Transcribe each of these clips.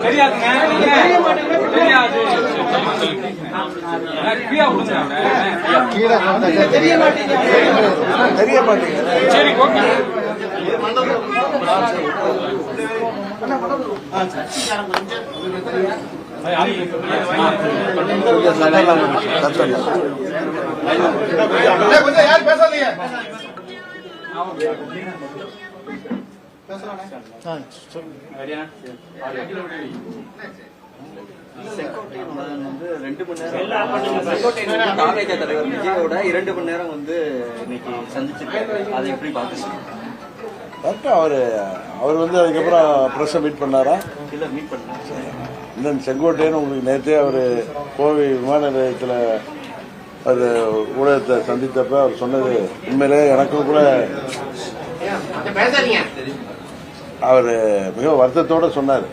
தெரியாதுங்க. தெரியாது. தெரிய மாட்டேங்குது. தெரிய மாட்டேங்குது. சரி ஓகே. கொஞ்சம் யார் பேசாதீங்க. செங்கோட்டையன் மதன் வந்து ரெண்டு மணி நேரம் வந்து தாவேக தலைவர் விஜயோட இரண்டு மணி நேரம் வந்து இன்னைக்கு சந்திச்சிருக்காரு. அதை எப்படி பாக்குறீங்க கரெக்டாக அவர் அவர் வந்து அதுக்கப்புறம் ப்ரெஸ்ஸை மீட் பண்ணாரா? இல்ல மீட் பண்ணேன் இல்லை செங்கோட்டையன் உங்களுக்கு நேற்றே அவர் கோவை விமான நிலையத்தில் அது ஊடகத்தை சந்தித்தப்ப அவர் சொன்னது உண்மையிலே எனக்கும் கூட அவர் மிக வருத்தத்தோடு சொன்னார்.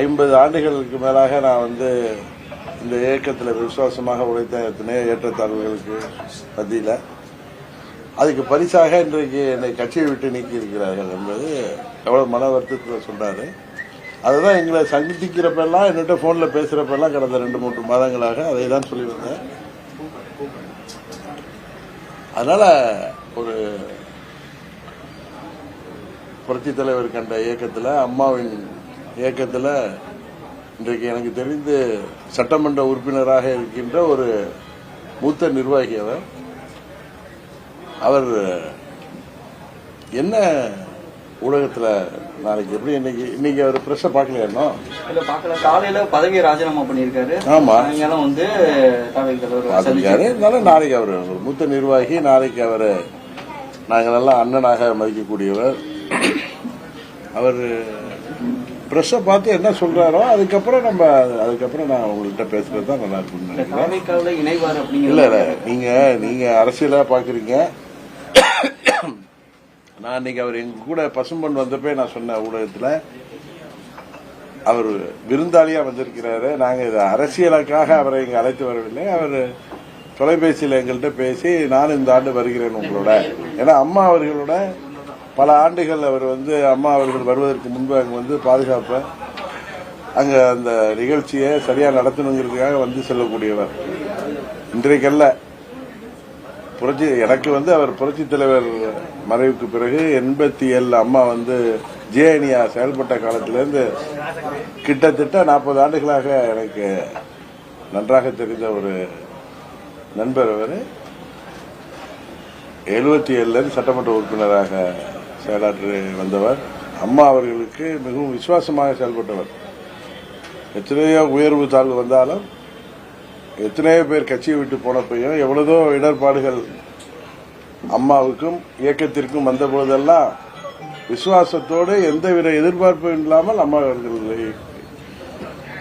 ஐம்பது ஆண்டுகளுக்கு மேலாக நான் வந்து இந்த இயக்கத்தில் விசுவாசமாக உழைத்த எத்தனையோ ஏற்றத்தாழ்வுகளுக்கு மத்தியில் அதுக்கு பரிசாக இன்றைக்கு என்னை கட்சியை விட்டு நீக்கி இருக்கிறார்கள் என்பது எவ்வளோ மன வருத்தத்தில் சொன்னார். அதுதான் எங்களை சந்திக்கிறப்பெல்லாம் என்னிட்ட ஃபோனில் பேசுகிறப்பெல்லாம் கடந்த ரெண்டு மூன்று மாதங்களாக அதை தான் சொல்லி வந்தேன் அதனால் ஒரு புரட்சி தலைவர் கண்ட இயக்கத்தில் அம்மாவின் இயக்கத்தில் இன்றைக்கு எனக்கு தெரிந்து சட்டமன்ற உறுப்பினராக இருக்கின்ற ஒரு மூத்த நிர்வாகி அவர். அவர் என்ன ஊடகத்தில் நாளைக்கு எப்படி இன்னைக்கு இன்னைக்கு அவர் ப்ரெஸ்ஸை பார்க்கலையா இன்னும்? இல்ல பாக்கல காலையில பதவியை ராஜினாமா பண்ணியிருக்காரு. ஆமா. சாயங்காலம் வந்து இருந்தாலும் நாளைக்கு அவர் மூத்த நிர்வாகி நாளைக்கு அவர் நாங்கள் எல்லாம் அண்ணனாக மதிக்கக்கூடியவர். அவர் ப்ரெஸ்ஸை பார்த்து என்ன சொல்றாரோ அதுக்கப்புறம் நம்ம அதுக்கப்புறம் நான் உங்கள்கிட்ட பேசுறது தான் நல்லா இருக்கும்னு இல்ல நினைக்கிறேன். இணைவார் இல்ல அப்படிங்கிற இல்ல நீங்க நீங்க அரசியலா பாக்குறீங்க. நான் இன்னைக்கு அவர் எங்க கூட பசும்பொன் வந்தப்பே நான் சொன்ன ஊடகத்துல அவர் விருந்தாளியா வந்திருக்கிறாரு. நாங்க இது அரசியலுக்காக அவரை இங்க அழைத்து வரவில்லை. அவர் தொலைபேசியில் எங்கள்கிட்ட பேசி நான் இந்த ஆண்டு வருகிறேன் உங்களோட. ஏன்னா அம்மா அவர்களோட பல ஆண்டுகள் அவர் வந்து அம்மா அவர்கள் வருவதற்கு முன்பு அங்கே வந்து பாதுகாப்பை அங்கே அந்த நிகழ்ச்சியை சரியாக நடத்தணுங்கிறதுக்காக வந்து செல்லக்கூடியவர். இன்றைக்கல்ல புரட்சி எனக்கு வந்து அவர் புரட்சி தலைவர் மறைவுக்கு பிறகு எண்பத்தி ஏழு அம்மா வந்து ஜேஎனியா செயல்பட்ட காலத்திலிருந்து கிட்டத்தட்ட நாற்பது ஆண்டுகளாக எனக்கு நன்றாக தெரிந்த ஒரு நண்பர் அவர். எழுபத்தி ஏழுலேருந்து சட்டமன்ற உறுப்பினராக செயலாற்றி வந்தவர். அம்மா அவர்களுக்கு மிகவும் விசுவாசமாக செயல்பட்டவர். எத்தனையோ உயர்வு தாழ்வு வந்தாலும் எத்தனையோ பேர் கட்சியை விட்டு போனப்பையும் எவ்வளதோ இடர்பாடுகள் அம்மாவுக்கும் இயக்கத்திற்கும் வந்த போதெல்லாம் விசுவாசத்தோடு எந்தவித எதிர்பார்ப்பும் இல்லாமல் அம்மா அவர்களை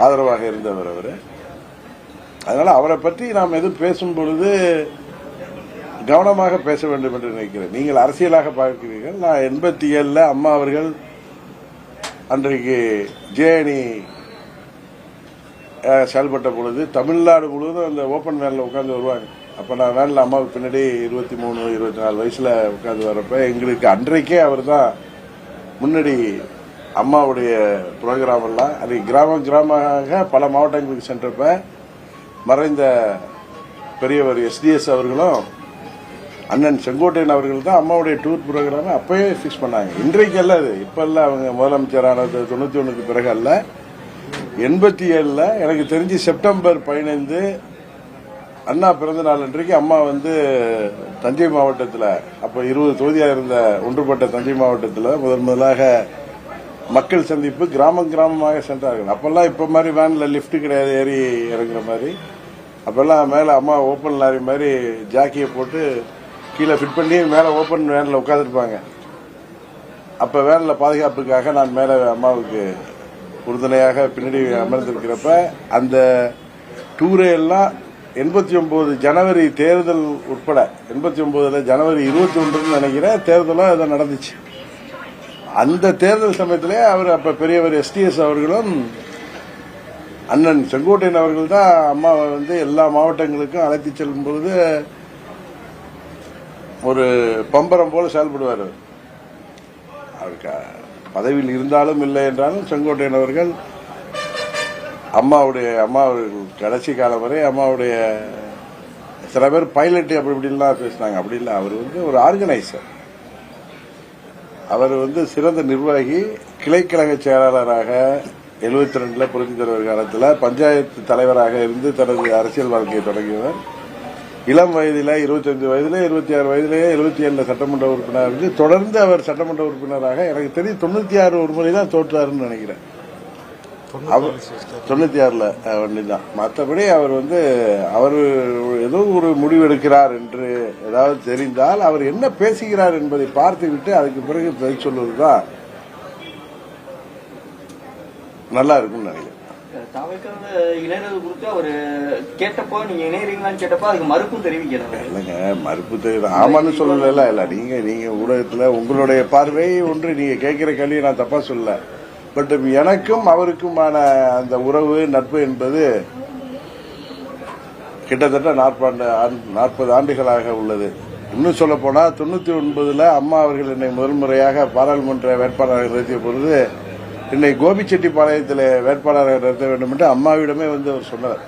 ஆதரவாக இருந்தவர் அவர். அதனால் அவரை பற்றி நாம் எதுவும் பேசும் பொழுது கவனமாக பேச வேண்டும் என்று நினைக்கிறேன். நீங்கள் அரசியலாக பார்க்கிறீர்கள். நான் எண்பத்தி ஏழில் அம்மா அவர்கள் அன்றைக்கு ஜேஎனி செயல்பட்ட பொழுது தமிழ்நாடு முழுவதும் அந்த ஓப்பன் வேனில் உட்காந்து வருவாங்க அப்போ நான் வேனில் அம்மாவுக்கு பின்னாடி இருபத்தி மூணு இருபத்தி நாலு வயசில் உட்காந்து வரப்ப எங்களுக்கு அன்றைக்கே அவர் தான் முன்னாடி அம்மாவுடைய ப்ரோக்ராம் எல்லாம் அது கிராமம் கிராமமாக பல மாவட்டங்களுக்கு சென்றப்ப மறைந்த பெரியவர் எஸ்டிஎஸ் அவர்களும் அண்ணன் செங்கோட்டையன் அவர்கள் தான் அம்மாவுடைய டூர் ப்ரோக்ராம் அப்பயே ஃபிக்ஸ் பண்ணாங்க. இன்றைக்கு அல்ல அது. இப்ப இல்ல அவங்க முதலமைச்சரானது தொண்ணூத்தி ஒண்ணுக்கு பிறகு அல்ல. எண்பத்தி ஏழுல எனக்கு தெரிஞ்சு செப்டம்பர் பதினைந்து அண்ணா பிறந்த நாள் அன்றைக்கு அம்மா வந்து தஞ்சை மாவட்டத்தில் அப்போ இருபது தொகுதியாக இருந்த ஒன்றுபட்ட தஞ்சை மாவட்டத்தில் முதன் முதலாக மக்கள் சந்திப்பு கிராமம் கிராமமாக சென்றார்கள். அப்பெல்லாம் இப்போ மாதிரி வேனில் லிஃப்ட் கிடையாது ஏறி இறங்குற மாதிரி. அப்பெல்லாம் மேலே அம்மா ஓப்பன் லாரி மாதிரி ஜாக்கியை போட்டு கீழே ஃபிட் பண்ணி மேலே ஓப்பன் வேனில் உட்காந்துருப்பாங்க அப்போ வேனில் பாதுகாப்புக்காக நான் மேலே அம்மாவுக்கு உறுதுணையாக பின்னாடி அமர்ந்திருக்கிறப்ப அந்த டூரே எல்லாம் எண்பத்தி ஒம்பது ஜனவரி தேர்தல் உட்பட எண்பத்தி ஒம்பதுல ஜனவரி இருபத்தி ஒன்றுன்னு நினைக்கிறேன் தேர்தலும் அது நடந்துச்சு. அந்த தேர்தல் சமயத்திலே அவர் அப்போ பெரியவர் எஸ்டிஎஸ் அவர்களும் அண்ணன் செங்கோட்டையன் அவர்கள் தான் அம்மாவை வந்து எல்லா மாவட்டங்களுக்கும் அழைத்து செல்லும் பொழுது ஒரு பம்பரம் போல செயல்படுவார். அவருக்கு பதவியில் இருந்தாலும் இல்லை என்றாலும் செங்கோட்டையன் அவர்கள் அம்மாவுடைய அம்மா கடைசி காலம் வரை அம்மாவுடைய சில பேர் பைலட் அப்படி இப்படிலாம் பேசினாங்க. அப்படி இல்லை அவர் வந்து ஒரு ஆர்கனைசர் அவர் வந்து சிறந்த நிர்வாகி கிளைக்கழக செயலாளராக எழுபத்தி ரெண்டில் புரட்சி தலைவர் காலத்தில் பஞ்சாயத்து தலைவராக இருந்து தனது அரசியல் வாழ்க்கையை தொடங்கியவர். இளம் வயதில 25 வயதில இருபத்தி ஆறு வயதிலேயே எழுபத்தி ஏழுல சட்டமன்ற உறுப்பினர் இருந்து தொடர்ந்து அவர் சட்டமன்ற உறுப்பினராக எனக்கு தெரியும் தொண்ணூத்தி ஆறு ஒரு முறை தான் தோற்றாருன்னு நினைக்கிறேன். தொண்ணூத்தி ஆறுல தான் மற்றபடி அவர் வந்து அவர் ஏதோ ஒரு முடிவு எடுக்கிறார் என்று ஏதாவது தெரிந்தால் அவர் என்ன பேசுகிறார் என்பதை பார்த்துவிட்டு அதுக்கு பிறகு பதில் சொல்வதுதான் நல்லா இருக்கும்னு நினைக்கிறேன். தாவைக்கால இணையறது குறித்து அவர் கேட்டப்போ நீங்க இணையறீங்களான்னு கேட்டப்போ அதுக்கு மறுப்பும் தெரிவிக்கிறாரு இல்லைங்க மறுப்பு தெரியுது ஆமான்னு சொல்லல இல்ல நீங்க நீங்க ஊடகத்துல உங்களுடைய பார்வை ஒன்று நீங்க கேட்கிற கேள்வியை நான் தப்பா சொல்லல. பட் எனக்கும் அவருக்குமான அந்த உறவு நட்பு என்பது கிட்டத்தட்ட நாற்பது நாற்பது ஆண்டுகளாக உள்ளது. இன்னும் சொல்ல போனா தொண்ணூத்தி ஒன்பதுல அம்மா அவர்கள் என்னை முதல் முறையாக பாராளுமன்ற வேட்பாளராக நிறுத்திய பொழுது என்னை கோபிச்செட்டிப்பாளையத்தில் வேட்பாளராக நிறுத்த வேண்டும் என்று அம்மாவிடமே வந்து அவர் சொன்னார்.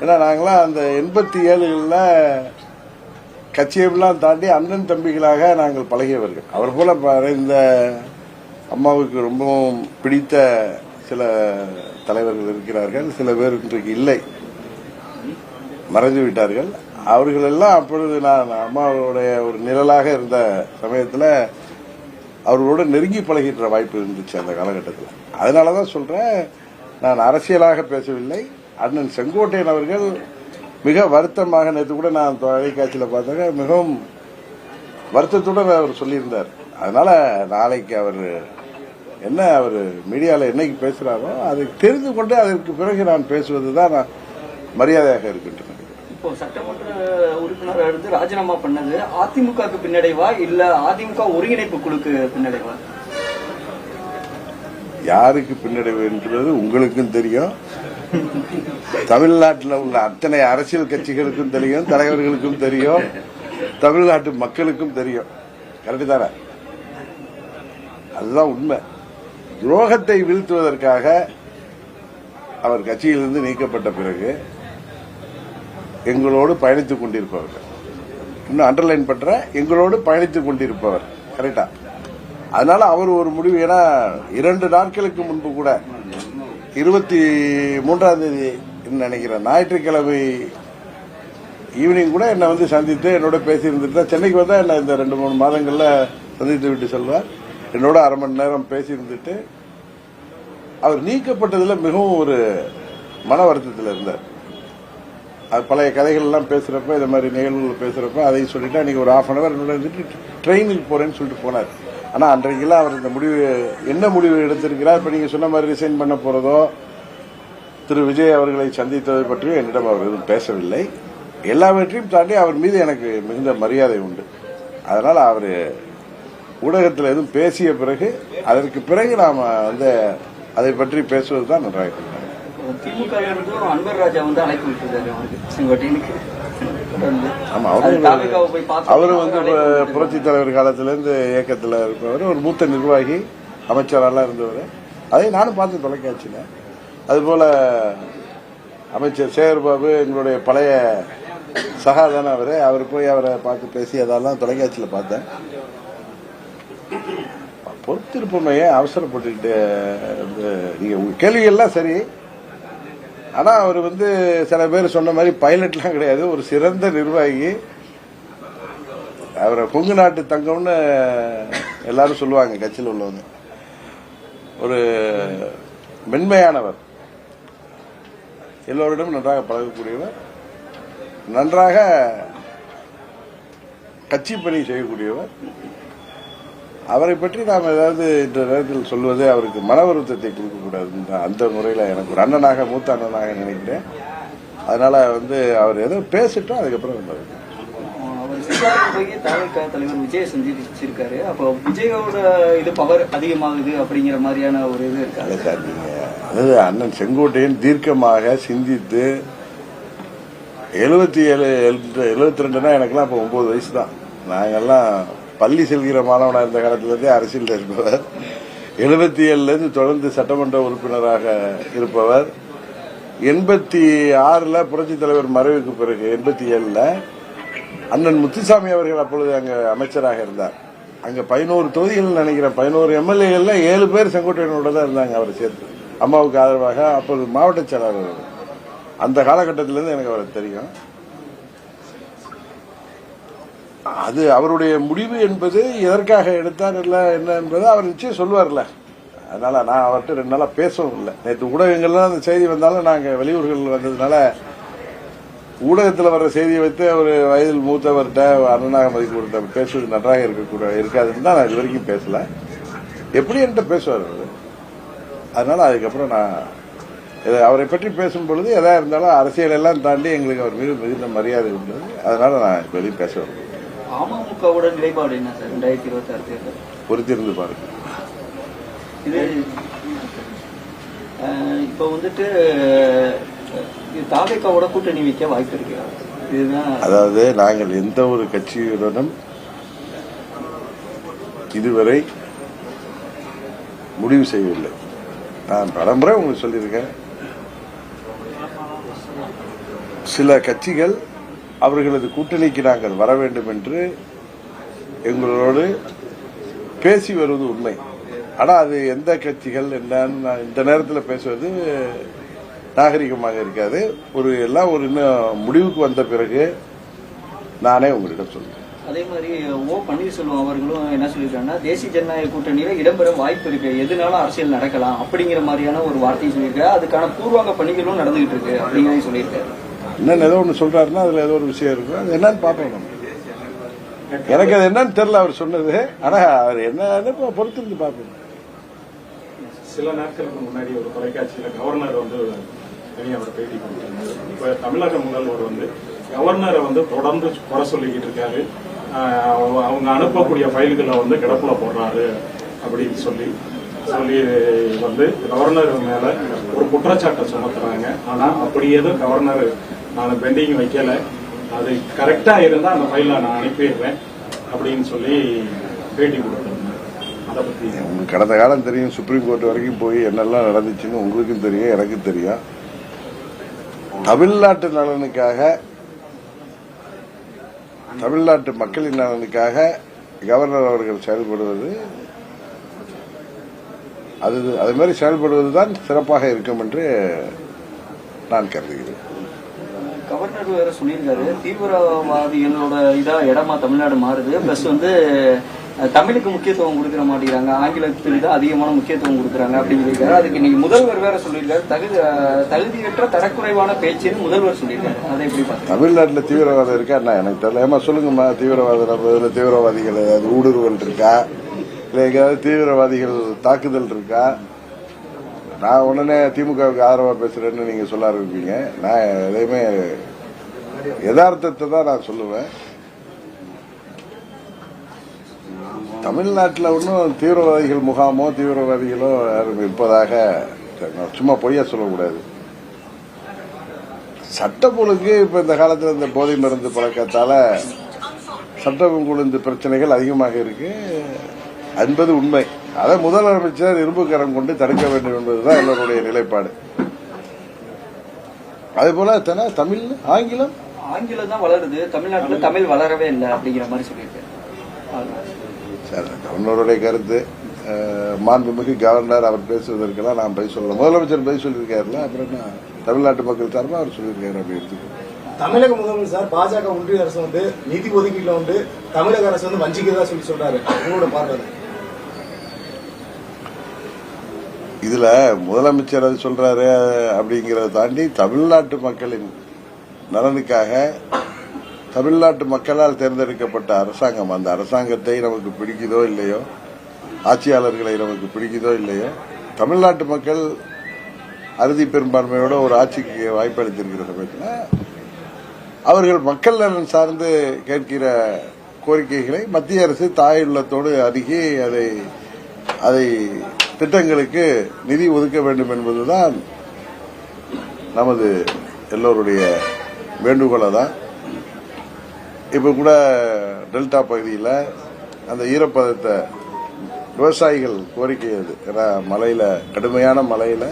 ஏன்னா நாங்களாம் அந்த எண்பத்தி ஏழுகளில் கட்சியெல்லாம் தாண்டி அண்ணன் தம்பிகளாக நாங்கள் பழகியவர்கள். அவர் போல இந்த அம்மாவுக்கு ரொம்பவும் பிடித்த சில தலைவர்கள் இருக்கிறார்கள். சில பேர் இன்றைக்கு இல்லை. மறைந்து விட்டார்கள். அவர்களெல்லாம் அப்பொழுது நான் அம்மாவுடைய ஒரு நிழலாக இருந்த சமயத்தில் அவர்களோட நெருங்கி பழகின்ற வாய்ப்பு இருந்துச்சு அந்த காலகட்டத்தில். அதனால தான் சொல்கிறேன் நான் அரசியலாக பேசவில்லை. அண்ணன் செங்கோட்டையன் அவர்கள் மிக வருத்தமாக நேற்று கூட நான் தொலைக்காட்சியில் பார்த்தாங்க மிகவும் வருத்தத்துடன் அவர் சொல்லியிருந்தார். அதனால நாளைக்கு அவர் என்ன அவர் மீடியாவில் என்னைக்கு பேசுகிறாரோ அதை தெரிந்து கொண்டு அதற்கு பிறகு நான் பேசுவது தான் நான் மரியாதையாக இருக்கின்றன. இப்போ சட்டமன்ற உறுப்பினர் இருந்து ராஜினாமா பண்ணது அதிமுகவுக்கு பின்னடைவா இல்ல அதிமுக ஒருங்கிணைப்பு குழுக்கு பின்னடைவா? யாருக்கு பின்னடைவு என்பது உங்களுக்கும் தெரியும். தமிழ்நாட்டில் உள்ள அத்தனை அரசியல் கட்சிகளுக்கும் தெரியும் தலைவர்களுக்கும் தெரியும் தமிழ்நாட்டு மக்களுக்கும் தெரியும். கரெக்டு தானே? அதுதான் உண்மை. துரோகத்தை வீழ்த்துவதற்காக அவர் கட்சியிலிருந்து நீக்கப்பட்ட பிறகு எங்களோடு பயணித்துக் கொண்டிருப்பவர்கள். இன்னும் அண்டர்லைன் பண்ற எங்களோடு பயணித்துக் கொண்டிருப்பவர். கரெக்டா அதனால அவர் ஒரு முடிவு ஏன்னா இரண்டு நாட்களுக்கு முன்பு கூட இருபத்தி மூன்றாம் தேதி நினைக்கிறேன் ஞாயிற்றுக்கிழமை ஈவினிங் கூட என்னை வந்து சந்தித்து என்னோட பேசியிருந்துட்டு தான் சென்னைக்கு வந்தா என்ன இந்த ரெண்டு மூணு மாதங்களில் சந்தித்து விட்டு செல்வார். என்னோட அரை மணி நேரம் பேசியிருந்துட்டு அவர் நீக்கப்பட்டதில் மிகவும் ஒரு மன வருத்தத்தில் இருந்தார். அது பழைய கதைகள்லாம் பேசுகிறப்ப பேசுறப்ப இந்த மாதிரி நிகழ்வுகள் பேசுகிறப்ப அதையும் சொல்லிவிட்டு அன்றைக்கி ஒரு ஆஃப் அன் அவர் என்னோட இருந்துட்டு ட்ரெயினுக்கு போகிறேன்னு சொல்லிட்டு போனார். ஆனால் அன்றைக்கெல்லாம் அவர் இந்த முடிவு என்ன முடிவு எடுத்திருக்கிறார்? இப்போ நீங்கள் சொன்ன மாதிரி ரிசைன் பண்ண போகிறதோ திரு விஜய் அவர்களை சந்தித்ததை பற்றியும் என்னிடம் அவர் எதுவும் பேசவில்லை. எல்லாவற்றையும் தாண்டி அவர் மீது எனக்கு மிகுந்த மரியாதை உண்டு. அதனால் அவர் ஊடகத்தில் எதுவும் பேசிய பிறகு அதற்கு பிறகு நாம் வந்து அதை பற்றி பேசுவது தான் நன்றாக இருக்கிறேன் திமுக அன்பர் ராஜா வந்து அழைப்பு அவருக்கு. செங்கோட்டையனுக்கு. அவரு வந்து. புரட்சி தலைவர் காலத்திலிருந்து இயக்கத்தில் இருப்பவர் ஒரு மூத்த நிர்வாகி அமைச்சரெல்லாம் இருந்தவர். அதை நானும் பார்த்து தொலைக்காட்சியில. அதுபோல அமைச்சர் சேகர்பாபு எங்களுடைய பழைய சகாதான அவரு அவர் போய் அவரை பார்த்து பேசி அதெல்லாம் தொலைக்காட்சியில பார்த்தேன். பொறுத்திருப்போமே ஏன் அவசரப்பட்டுக்கிட்டு வந்து நீங்க உங்க கேள்விகள்லாம் சரி. ஆனால் அவர் வந்து சில பேர் சொன்ன மாதிரி பைலட்லாம் கிடையாது. ஒரு சிறந்த நிர்வாகி. அவரை கொங்கு நாட்டு தங்கம்னு எல்லாரும் சொல்லுவாங்க கட்சியில் உள்ளவங்க. ஒரு மென்மையானவர். எல்லோரிடமும் நன்றாக பழகக்கூடியவர். நன்றாக கட்சி பணி செய்யக்கூடியவர். அவரை பற்றி நாம் ஏதாவது இந்த நேரத்தில் சொல்வது அவருக்கு மன வருத்தத்தை கொடுக்கக்கூடாது அந்த முறையில் எனக்கு ஒரு அண்ணனாக மூத்த அண்ணனாக நினைக்கிறேன். அதனால வந்து அவர் ஏதோ பேசிட்டோம் அதுக்கப்புறம் நம்ம தலைவர் விஜய் சந்திச்சிருக்காரு. அப்போ விஜயோட இது பவர் அதிகமாகுது அப்படிங்கிற மாதிரியான ஒரு இது இருக்காது அல்ல சார் நீங்க அதாவது அண்ணன் செங்கோட்டையன் தீர்க்கமாக சிந்தித்து எழுபத்தி ஏழு எழுபத்தி ரெண்டுனா எனக்கெல்லாம் இப்போ ஒன்பது வயசு தான். நாங்கெல்லாம் பள்ளி செல்கிற மாணவனா இருந்த காலத்திலிருந்தே அரசியல் இருப்பவர். எழுபத்தி ஏழுல இருந்து தொடர்ந்து சட்டமன்ற உறுப்பினராக இருப்பவர். எண்பத்தி ஆறுல புரட்சி தலைவர் மறைவுக்கு பிறகு எண்பத்தி ஏழுல அண்ணன் முத்துசாமி அவர்கள் அப்பொழுது அங்க அமைச்சராக இருந்தார். அங்க பதினோரு தொகுதிகள் நினைக்கிறேன். பதினோரு எம்எல்ஏகள்ல ஏழு பேர் செங்கோட்டையனோட தான் இருந்தாங்க அவரை சேர்த்து. அம்மாவுக்கு ஆதரவாக அப்போது மாவட்ட செயலாளர் அந்த காலகட்டத்திலிருந்து எனக்கு அவரை தெரியும். அது அவருடைய முடிவு என்பது எதற்காக எடுத்தார் இல்ல என்ன என்பது அவர் நிச்சயம் சொல்லுவார்ல. அதனால நான் அவர்கிட்ட ரெண்டு நாளா பேசவும் இல்லை. நேற்று ஊடகங்கள்லாம் அந்த செய்தி வந்தாலும் நாங்க வெளியூர்கள் வந்ததுனால ஊடகத்தில் வர்ற செய்தியை வைத்து அவர் வயதில் மூத்தவர்கிட்ட அண்ணனாக மதிப்பு கொடுத்த பேசுவது நன்றாக இருக்கக்கூட இருக்காதுன்னு தான் நான் இது வரைக்கும் பேசல. எப்படி என்கிட்ட பேசுவார் அவர்? அதனால அதுக்கப்புறம் நான் அவரை பற்றி பேசும் பொழுது எதா இருந்தாலும் அரசியல் எல்லாம் தாண்டி எங்களுக்கு அவர் மீது மிகுந்த மரியாதை உண்டு. அதனால நான் வெளியே பேச அமமுகவோட நிலைப்பாடு என்ன சார்? ரெண்டாயிரத்தி இருபத்தி ஆறு தேர்தல் பொறுத்திருந்து பாருங்க. இது இப்போ வந்துட்டு தாவேக்காவோட கூட்டணி வைக்க வாய்ப்பு இருக்கு இதுதான் அதாவது நாங்கள் எந்த ஒரு கட்சியுடனும் இதுவரை முடிவு செய்யவில்லை. நான் பலமுறை உங்களுக்கு சொல்லியிருக்கேன். சில கட்சிகள் அவர்களது கூட்டணிக்கு நாங்கள் வர வேண்டும் என்று எங்களோடு பேசி வருவது உண்மை. ஆனால் அது எந்த கட்சிகள் என்னன்னு நான் இந்த நேரத்தில் பேசுவது நாகரிகமாக இருக்காது. ஒரு எல்லாம் ஒரு இன்னும் முடிவுக்கு வந்த பிறகு நானே உங்களிடம் சொல்கிறேன் அதே மாதிரி ஓ பன்னீர்செல்வம் அவர்களும் என்ன சொல்லியிருக்காங்கன்னா தேசிய ஜனநாயக கூட்டணியில இடம்பெற வாய்ப்பு இருக்கு. எதுனாலும் அரசியல் நடக்கலாம் அப்படிங்கிற மாதிரியான ஒரு வார்த்தையை சொல்லியிருக்காரு. அதுக்கான பூர்வாங்க பணிகளும் நடந்துகிட்டு இருக்கு அப்படிங்கிறதையும் சொல்லியிருக்காரு. என்னன்னு ஏதோ ஒன்று சொல்றாருன்னா அதுல ஏதோ ஒரு விஷயம் இருக்கும். அது என்னன்னு பார்ப்போம் நம்ம. எனக்கு அது என்னன்னு தெரியல அவர் சொன்னது. ஆனா அவர் என்னன்னு பொறுத்திருந்து பார்ப்போம். சில நாட்களுக்கு முன்னாடி ஒரு தொலைக்காட்சியில கவர்னர் வந்து தனியாக பேட்டி கொடுத்தாங்க இப்ப தமிழக முதல்வர் வந்து கவர்னரை வந்து தொடர்ந்து குறை சொல்லிக்கிட்டு இருக்காரு. அவங்க- அவங்க அனுப்பக்கூடிய ஃபைல்களை வந்து கிடப்புல போடுறாரு அப்படின்னு சொல்லி சொல்லி வந்து கவர்னர் மேல ஒரு குற்றச்சாட்டை சுமத்துறாங்க. ஆனா அப்படி எதுவும் கவர்னர் நான் பெண்டிங் வைக்கல. அது கரெக்டா இருந்தா அந்த ஃபைலை நான் அனுப்பிடுறேன் அப்படின்னு சொல்லி பேட்டி கொடுத்துருந்தேன் அதை பத்தி உங்களுக்கு கடந்த காலம் தெரியும் சுப்ரீம் கோர்ட் வரைக்கும் போய் என்னெல்லாம் நடந்துச்சுன்னு உங்களுக்கும் தெரியும் எனக்கும் தெரியும். தமிழ்நாட்டு நலனுக்காக தமிழ்நாட்டு மக்களின் நலனுக்காக கவர்னர் அவர்கள் செயல்படுவது அது அது மாதிரி செயல்படுவது தான் சிறப்பாக இருக்கும் என்று நான் கருதுகிறேன். கவர்னர் வேற சொல்லியிருக்காரு தீவிரவாதிகளோட இதா இடமா தமிழ்நாடு மாறுது. பிளஸ் வந்து தமிழுக்கு முக்கியத்துவம் கொடுக்கற மாட்டேங்கிறாங்க. ஆங்கிலத்துக்கு தான் அதிகமான முக்கியத்துவம் கொடுக்குறாங்க அப்படின்னு சொல்லியிருக்காரு. அதுக்கு இன்னைக்கு முதல்வர் வேற சொல்லியிருக்காரு. தகுதி தகுதியற்ற தரக்குறைவான பேச்சுன்னு முதல்வர் சொல்லியிருக்காரு. அதை எப்படி பார்த்து தமிழ்நாட்டில் தீவிரவாதம் இருக்கா? என்ன எனக்கு தெரியல. ஏமா சொல்லுங்கம்மா. தீவிரவாதம் தீவிரவாதிகள் ஏதாவது ஊடுருவல் இருக்கா? இல்லை எங்கேயாவது தீவிரவாதிகள் தாக்குதல் இருக்கா? நான் உடனே திமுகவுக்கு ஆதரவாக பேசுறேன்னு நீங்க சொல்ல ஆரம்பிப்பீங்க. நான் எதையுமே யதார்த்தத்தை தான் நான் சொல்லுவேன். தமிழ்நாட்டில் ஒன்றும் தீவிரவாதிகள் முகாமோ தீவிரவாதிகளோ யாரும் இருப்பதாக நான் சும்மா பொய்யா சொல்லக்கூடாது. சட்டம் ஒழுங்கு இப்ப இந்த காலத்தில் இந்த போதை மருந்து பழக்கத்தால சட்டம் ஒழுங்கு பிரச்சனைகள் அதிகமாக இருக்கு. என்பது உண்மை. அதை முதலமைச்சர் இரும்பு கரம் கொண்டு தடுக்க வேண்டும் என்பதுதான் எல்லோருடைய நிலைப்பாடு. அதே போல தமிழ் ஆங்கிலம்? ஆங்கிலம் தான் வளருது. தமிழ்நாட்டுல தமிழ். வளரவே இல்லை அப்படிங்கிற மாதிரி சொல்லியிருக்காரு கவர்னருடைய கருத்து. மாண்புமிகு கவர்னர் அவர் பேசுவதற்கெல்லாம் நான் பதில் சொல்லலாம் முதலமைச்சர் பதில் சொல்லியிருக்காருல்ல? அப்புறம் என்ன? தமிழ்நாட்டு மக்கள் சார்பாக அவர் சொல்லியிருக்காரு அப்படி எடுத்துக்கோ தமிழக முதல்வர் சார் பாஜக ஒன்றிய அரசு வந்து நிதி ஒதுக்கீட்டுல வந்து தமிழக அரசு வந்து வஞ்சிக்கிறதா சொல்லி சொல்றாரு. உங்களோட பார்வை இதில் முதலமைச்சர் அது சொல்கிறாரு அப்படிங்கிறத தாண்டி தமிழ்நாட்டு மக்களின் நலனுக்காக தமிழ்நாட்டு மக்களால் தேர்ந்தெடுக்கப்பட்ட அரசாங்கம். அந்த அரசாங்கத்தை நமக்கு பிடிக்குதோ இல்லையோ ஆட்சியாளர்களை நமக்கு பிடிக்குதோ இல்லையோ தமிழ்நாட்டு மக்கள் அறுதி பெரும்பான்மையோட ஒரு ஆட்சிக்கு வாய்ப்பளித்திருக்கிற சமயத்தில் அவர்கள் மக்கள் நலன் சார்ந்து கேட்கிற கோரிக்கைகளை மத்திய அரசு தாயுள்ளத்தோடு அருகே அதை அதை திட்டங்களுக்கு நிதி ஒதுக்க வேண்டும் என்பதுதான் நமது எல்லோருடைய வேண்டுகோளை தான். இப்போ கூட டெல்டா பகுதியில் அந்த ஈரப்பதத்தை விவசாயிகள் கோரிக்கை அது. ஏன்னா மலையில் கடுமையான மலையில்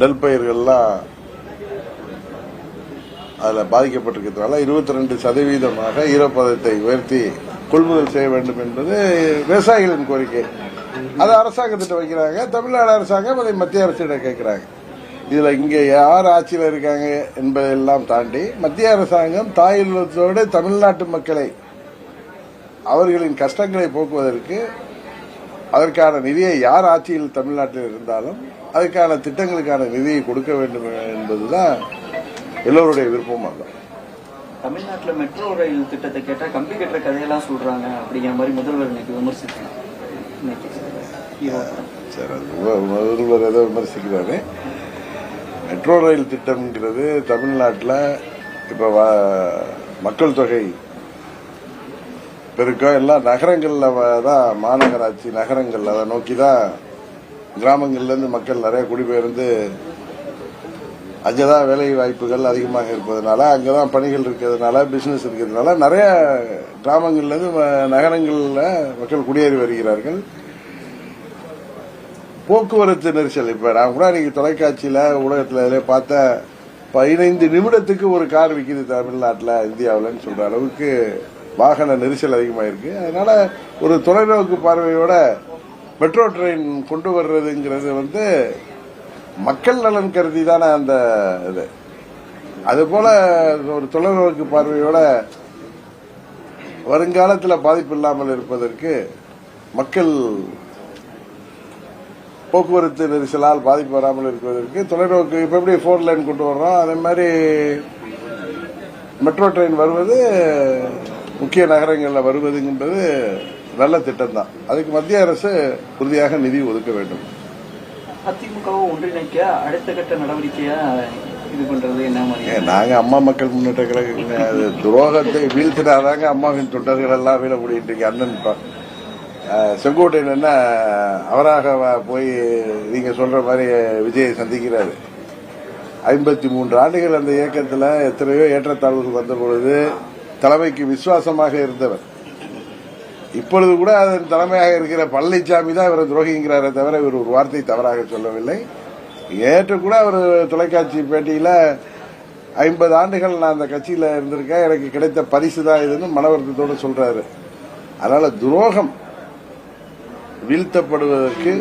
நெல் பயிர்கள்லாம் அதில் பாதிக்கப்பட்டிருக்கிறதுனால இருபத்தி ரெண்டு சதவீதமாக ஈரப்பதத்தை உயர்த்தி கொள்முதல் செய்ய வேண்டும் என்பது விவசாயிகளின் கோரிக்கை. அது அரசாங்கத்திட்ட வைக்கிறாங்க தமிழ்நாடு அரசாங்கம் அதை மத்திய அரசிடம் கேட்கிறாங்க. இதுல இங்க யார் ஆட்சியில் இருக்காங்க என்பதெல்லாம் தாண்டி மத்திய அரசாங்கம் தாயுள்ளத்தோடு தமிழ்நாட்டு மக்களை அவர்களின் கஷ்டங்களை போக்குவதற்கு அதற்கான நிதியை யார் ஆட்சியில் தமிழ்நாட்டில் இருந்தாலும் அதுக்கான திட்டங்களுக்கான நிதியை கொடுக்க வேண்டும் என்பதுதான் எல்லோருடைய விருப்பமாக தான் தமிழ்நாட்டில் மெட்ரோ ரயில் திட்டத்தை கேட்டால் கம்பி கட்டுற கதையெல்லாம் சொல்றாங்க அப்படிங்கிற மாதிரி முதல்வர் இன்னைக்கு விமர்சிச்சாங்க இன்னைக்கு சரி அது முதல்வர் ஏதோ விமர்சிக்கிறாரு. மெட்ரோ ரயில் திட்டம்ங்கிறது தமிழ்நாட்டில் இப்போ மக்கள் தொகை பெருக்கம் எல்லாம் நகரங்களில் தான் மாநகராட்சி நகரங்களில் அதை நோக்கி தான் கிராமங்கள்லேருந்து மக்கள் நிறைய குடிபெயர்ந்து அங்கே தான் வேலை வாய்ப்புகள் அதிகமாக இருப்பதனால அங்கதான் பணிகள் இருக்கிறதுனால பிஸ்னஸ் இருக்கிறதுனால நிறைய கிராமங்கள்லேருந்து நகரங்களில் மக்கள் குடியேறி வருகிறார்கள். போக்குவரத்து நெரிசல். இப்ப நான் கூட நீங்க தொலைக்காட்சியில ஊடகத்துல இதுல பார்த்த பதினைந்து நிமிடத்துக்கு ஒரு கார் விற்கிது தமிழ்நாட்டில் இந்தியாவில்னு சொல்ற அளவுக்கு வாகன நெரிசல் அதிகமாயிருக்கு. அதனால ஒரு தொலைநோக்கு பார்வையோட மெட்ரோ ட்ரெயின் கொண்டு வர்றதுங்கிறது வந்து மக்கள் நலன் கருதி தானே அந்த இது. அதுபோல ஒரு தொலைநோக்கு பார்வையோட வருங்காலத்தில் பாதிப்பு இல்லாமல் இருப்பதற்கு மக்கள் போக்குவரத்து நெரிசலால் பாதிப்பு வராமல் இருப்பதற்கு தொலைநோக்கு இப்ப எப்படி ஃபோர் லைன் கொண்டு வர்றோம் அதே மாதிரி மெட்ரோ ட்ரெயின் வருவது முக்கிய நகரங்களில் வருவதுங்கிறது நல்ல திட்டம் தான் அதுக்கு மத்திய அரசு உறுதியாக நிதி ஒதுக்க வேண்டும். அதிமுகவை ஒன்றிணைக்க அடுத்த கட்ட நடவடிக்கையா இது பண்றது என்ன நாங்க அம்மா மக்கள் முன்னேற்ற அது துரோகத்தை வீழ்த்தினாதாங்க அம்மாவின் தொண்டர்கள் எல்லாம் வீழ முடியுன்றீங்க அண்ணன் செங்கோட்டையிலன்னா அவராக போய் நீங்க சொல்ற மாதிரி விஜயை சந்திக்கிறாரு. ஐம்பத்தி மூன்று ஆண்டுகள் அந்த இயக்கத்தில் எத்தனையோ ஏற்றத்தாழ்வுகள் வந்த பொழுது தலைமைக்கு விசுவாசமாக இருந்தவர். இப்பொழுது கூட அதன் தலைமையாக இருக்கிற பழனிசாமி தான் இவர் துரோகிங்கிறாரே தவிர இவர் ஒரு வார்த்தை தவறாக சொல்லவில்லை. ஏற்றுக்கூட கூட அவர் தொலைக்காட்சி பேட்டியில் ஐம்பது ஆண்டுகள் நான் அந்த கட்சியில் இருந்திருக்கேன் எனக்கு கிடைத்த பரிசு தான் இதுன்னு மனவருத்தத்தோடு சொல்றாரு. அதனால துரோகம் வீழ்த்தப்படுவதற்கு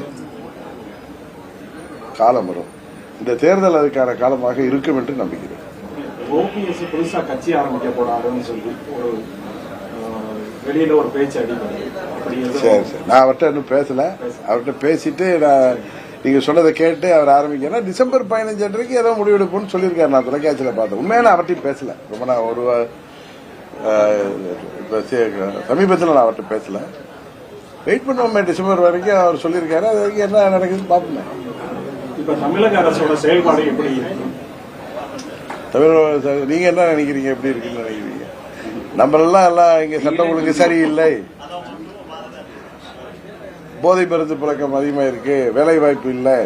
காலம் வரும். இந்த தேர்தல் அதுக்கான காலமாக இருக்கும் என்று நம்புகிறேன். ஓபிஎஸ் புதுசா கட்சி ஆரம்பிக்க போறாருன்னு சொல்லி ஒரு வெளியில ஒரு பேச்சு அடிப்படை சரி சரி. நான் அவர்கிட்ட இன்னும் பேசல. அவர்கிட்ட பேசிட்டு நான் நீங்க சொன்னதை கேட்டு அவர் ஆரம்பிக்கிறேன் டிசம்பர் பதினஞ்சு அன்றைக்கு ஏதோ முடிவெடுப்போம்னு சொல்லியிருக்காரு. நான் தொலைக்காட்சியில பார்த்தேன். உண்மையா நான் அவர்கிட்ட பேசல. ரொம்ப நான் ஒரு சமீபத்தில் நான் அவர்கிட்ட பேசல. வெயிட் பண்ணுவோமே டிசம்பர் வரைக்கும் அவர் சொல்லியிருக்காரு. அது வரைக்கும் என்ன நடக்குதுன்னு பார்ப்போமே. இப்ப தமிழக அரசோட செயல்பாடு எப்படி இருக்கு? தமிழ் நீங்க என்ன நினைக்கிறீங்க? எப்படி இருக்குன்னு நினைக்கிறீங்க? நம்மளெல்லாம் எல்லாம் இங்க சட்டம் ஒழுங்கு சரியில்லை. போதை மருந்து பழக்கம் அதிகமா இருக்கு. வேலை வாய்ப்பு இல்லை.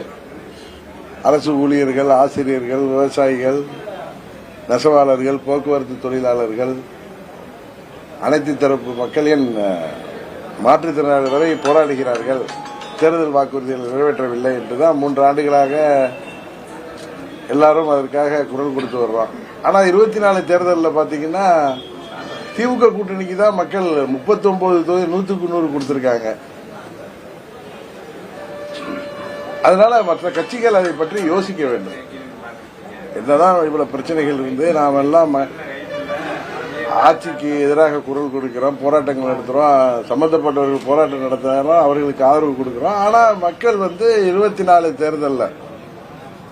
அரசு ஊழியர்கள் ஆசிரியர்கள் விவசாயிகள் நெசவாளர்கள் போக்குவரத்து தொழிலாளர்கள் அனைத்து தரப்பு மக்களின் மாற்றுத்திறனாளி வரை போராடுகிறார்கள். தேர்தல் வாக்குறுதிகள் நிறைவேற்றவில்லை என்றுதான் மூன்று ஆண்டுகளாக எல்லாரும் அதற்காக குரல் கொடுத்து வருவாங்க ஆனால் இருபத்தி நாலு தேர்தலில் பார்த்தீங்கன்னா திமுக கூட்டணிக்கு தான் மக்கள் முப்பத்தொன்பது தொகுதி நூற்றுக்கு நூறு கொடுத்துருக்காங்க. அதனால மற்ற கட்சிகள் அதை பற்றி யோசிக்க வேண்டும். என்னதான் இவ்வளவு பிரச்சனைகள் இருந்து நாம் எல்லாம் ம- ஆட்சிக்கு எதிராக குரல் கொடுக்கிறோம் போராட்டங்கள் நடத்துகிறோம் சம்பந்தப்பட்டவர்கள் போராட்டம் நடத்தினாலும் அவர்களுக்கு ஆதரவு கொடுக்குறோம். ஆனால் மக்கள் வந்து இருபத்தி நாலு தேர்தலில்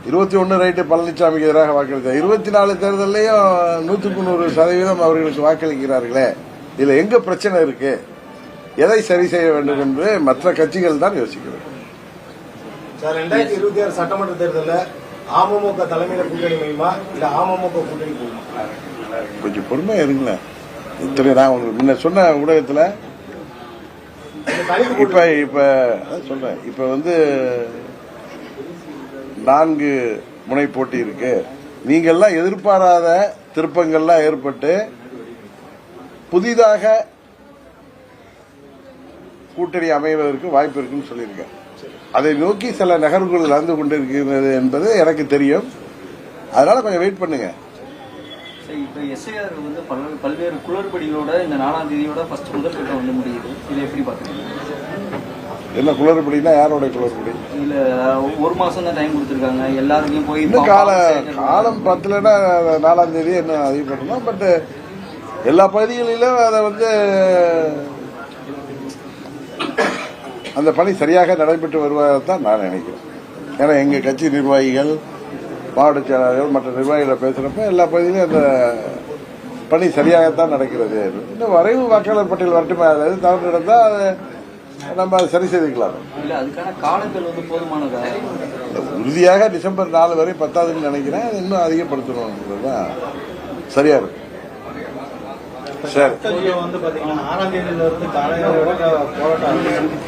இருபத்தி ஒன்று ரைட்டு பழனிசாமிக்கு எதிராக வாக்களித்தார். இருபத்தி நாலு தேர்தலையும் நூற்றுக்கு நூறு சதவீதம் அவர்களுக்கு வாக்களிக்கிறார்களே. இதில் எங்கே பிரச்சனை இருக்குது எதை சரி செய்ய வேண்டும் என்று மற்ற கட்சிகள் தான் யோசிக்கிறது சார் ரெண்டாயிரத்தி இருபத்தி ஆறு சட்டமன்ற தேர்தலில் அமமுக தலைமையில கூட்டணி வையுமா? இல்ல அமமுக கூட்டணி போகுமா? கொஞ்சம் பொறுமையா இருங்களேன். இத்தனை நான் உங்களுக்கு முன்ன சொன்ன ஊடகத்துல இப்ப இப்ப சொல்றேன். இப்ப வந்து நான்கு முனை போட்டி இருக்கு. நீங்கெல்லாம் எதிர்பாராத திருப்பங்கள்லாம் ஏற்பட்டு புதிதாக கூட்டணி அமைவதற்கு வாய்ப்பு இருக்குன்னு சொல்லியிருக்கேன். அதை நோக்கி சில நகர்வுகள் நடந்து கொண்டிருக்கிறது என்பது எனக்கு தெரியும். அதனால கொஞ்சம் வெயிட் பண்ணுங்க. சரி, இப்ப எஸ்ஐஆர் வந்து பல பல்வேறு குளறுபடிகளோட இந்த நாலாம் தேதியோட ஃபர்ஸ்ட் முதல் கட்டம் வந்து முடியுது. இதை எப்படி பாக்குறீங்க என்ன குளறுபடினா யாரோட குளறுபடி? இல்ல ஒரு மாசம் தான் டைம் கொடுத்துருக்காங்க. எல்லாருக்கும் போய் இன்னும் கால. காலம் பத்துலன்னா நாலாம் தேதி என்ன அதிகம் பண்ணணும் பட் எல்லா பகுதிகளிலும் அதை வந்து அந்த பணி சரியாக நடைபெற்று வருவதாக தான் நான் நினைக்கிறேன். ஏன்னா எங்க கட்சி நிர்வாகிகள் மாவட்ட செயலாளர்கள் மற்ற நிர்வாகிகளை பேசுறப்ப எல்லா பகுதியிலும் அந்த பணி சரியாகத்தான் நடக்கிறது. இன்னும் வரைவு வாக்காளர் பட்டியல் வரட்டுமே. அதாவது தவறு நடந்தால் அதை நம்ம அதை சரி செய்துக்கலாம். இல்ல அதுக்கான காலங்கள் வந்து போதுமானதா? உறுதியாக டிசம்பர் நாலு வரை பத்தாதுன்னு நினைக்கிறேன். அது இன்னும் அதிகப்படுத்தணும் தான் சரியா இருக்கும் சரி. வந்து பாத்தீங்கன்னா ஆறாம் தேதியில இருந்து போராட்டம்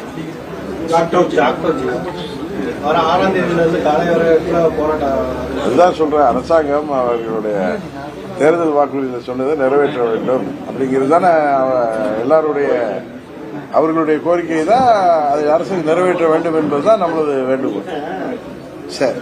அதுதான் சொல்றேன். அரசாங்கம் அவர்களுடைய தேர்தல் வாக்குறுதியில் சொன்னதை நிறைவேற்ற வேண்டும். அப்படிங்கிறது தானே எல்லாருடைய அவர்களுடைய கோரிக்கை தான் அதை அரசு நிறைவேற்ற வேண்டும் என்பதுதான் நம்மளது வேண்டுகோள். சரி.